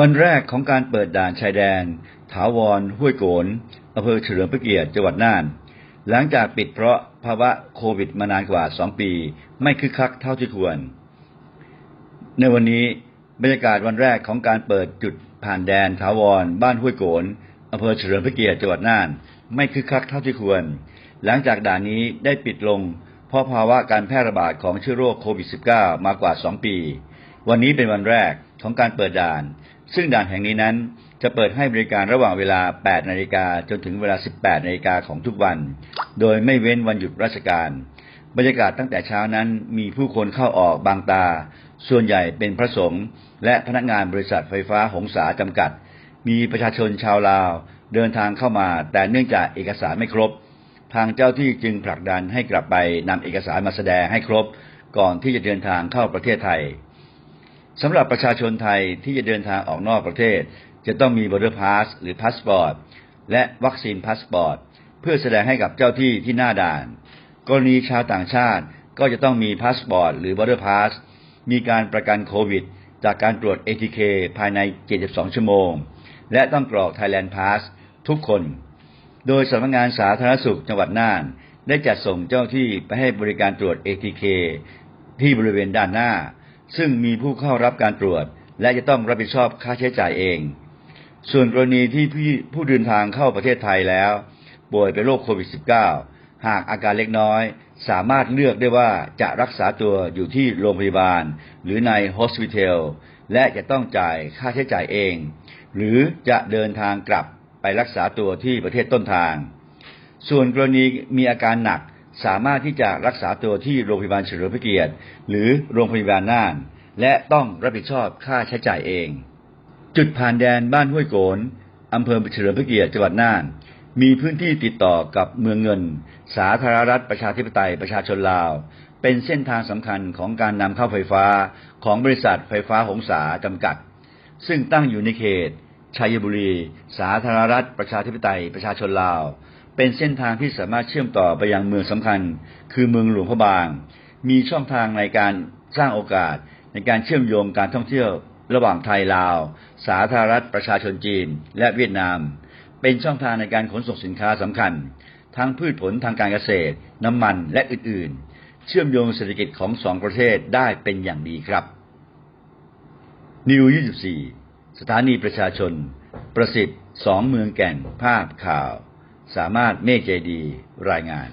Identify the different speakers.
Speaker 1: วันแรกของการเปิดด่านชายแดน ถาวร ห้วยโกนอำเภอเฉลิมพระเกียรติจังหวัดน่าน หลังจากปิดเพราะภาวะโควิดมานานกว่า2ปี ไม่คึกคักเท่าที่ควร ในวันนี้บรรยากาศวันแรกของการเปิดจุดผ่านแดนถาวร บ้านห้วยโกนอำเภอเฉลิมพระเกียรติจังหวัดน่าน ไม่คึกคักเท่าที่ควร หลังจากด่านนี้ได้ปิดลง เพราะภาวะการแพร่ระบาดของเชื้อโรคโควิด -19 มากว่า 2 ปี วันนี้เป็นวันแรกของการเปิดด่าน ซึ่งด่านแห่งนี้นั้นจะเปิดให้บริการระหว่างเวลา 8 นาฬิกาจนถึงเวลา 18 นาฬิกาของทุกวัน โดยไม่เว้นวันหยุดราชการ บรรยากาศตั้งแต่เช้านั้นมีผู้คนเข้าออกบางตา ส่วนใหญ่เป็นพระสงฆ์และพนักงานบริษัทไฟฟ้าหงสาจำกัด มีประชาชนชาวลาวเดินทางเข้ามาแต่เนื่องจากเอกสารไม่ครบ ทางเจ้าที่จึงผลักดันให้กลับไปนำเอกสารมาแสดงให้ครบ ก่อนที่จะเดินทางเข้าประเทศไทย สำหรับประชาชนไทยที่จะเดินทางออกนอกประเทศ จะต้องมี border pass หรือ passport และวัคซีนพาสปอร์ตเพื่อแสดงให้กับเจ้าที่ที่หน้าด่าน กรณีชาวต่างชาติก็จะต้องมีพาสปอร์ตหรือ border pass มีการประกันโควิด จากการตรวจ ATK ภายใน 72 ชั่วโมง และต้องกรอก Thailand Pass ทุกคน โดยสำนักงานสาธารณสุขจังหวัดน่าน ได้จัดส่งเจ้าที่ไปให้บริการตรวจ ATK ที่บริเวณด้านหน้า ซึ่งมีผู้เข้ารับการตรวจ และจะต้องรับผิดชอบค่าใช้จ่ายเอง ส่วนกรณีที่ผู้เดินทางเข้าประเทศไทยแล้ว ป่วยเป็นโรคโควิด -19 หากอาการเล็กน้อย สามารถเลือกได้ว่าจะรักษาตัวอยู่ที่โรงพยาบาล หรือในโฮสพิทอลและจะต้องจ่ายค่าใช้จ่ายเอง หรือจะเดินทางกลับไปรักษาตัวที่ประเทศต้นทาง ส่วนกรณีมีอาการหนัก สามารถที่จะรักษาตัวที่โรงพยาบาลเฉลิมพระเกียรติ หรือโรงพยาบาลน่าน และต้องรับผิดชอบค่าใช้จ่ายเอง จุดผ่านแดนบ้านห้วยโกนอำเภอเฉลิมพระเกียรติจังหวัดน่าน มีพื้นที่ติดต่อกับเมืองเงิน สาธารณรัฐประชาธิปไตยประชาชนลาว เป็นเส้นทางสำคัญของการนำเข้าไฟฟ้าของบริษัทไฟฟ้าหงสาจำกัด ซึ่งตั้งอยู่ในเขตชัยบุรี สาธารณรัฐประชาธิปไตยประชาชนลาว เป็นเส้นทางที่สามารถเชื่อมต่อไปยังเมืองสำคัญ คือเมืองหลวงพระบาง มีช่องทางในการสร้างโอกาสในการเชื่อมโยงการท่องเที่ยวระหว่างไทยลาว สาธารณรัฐประชาชนจีน และเวียดนาม เป็นช่องทางในการขนส่งสินค้าสำคัญ ทั้งพืชผลทางการเกษตร น้ำมันและอื่นๆ เชื่อมโยงเศรษฐกิจของสองประเทศได้เป็นอย่างดีครับนิว24 สถานีประชาชน ประสิทธิ์สองเมืองแก่นภาพข่าว สามารถเมฆใจดีรายงาน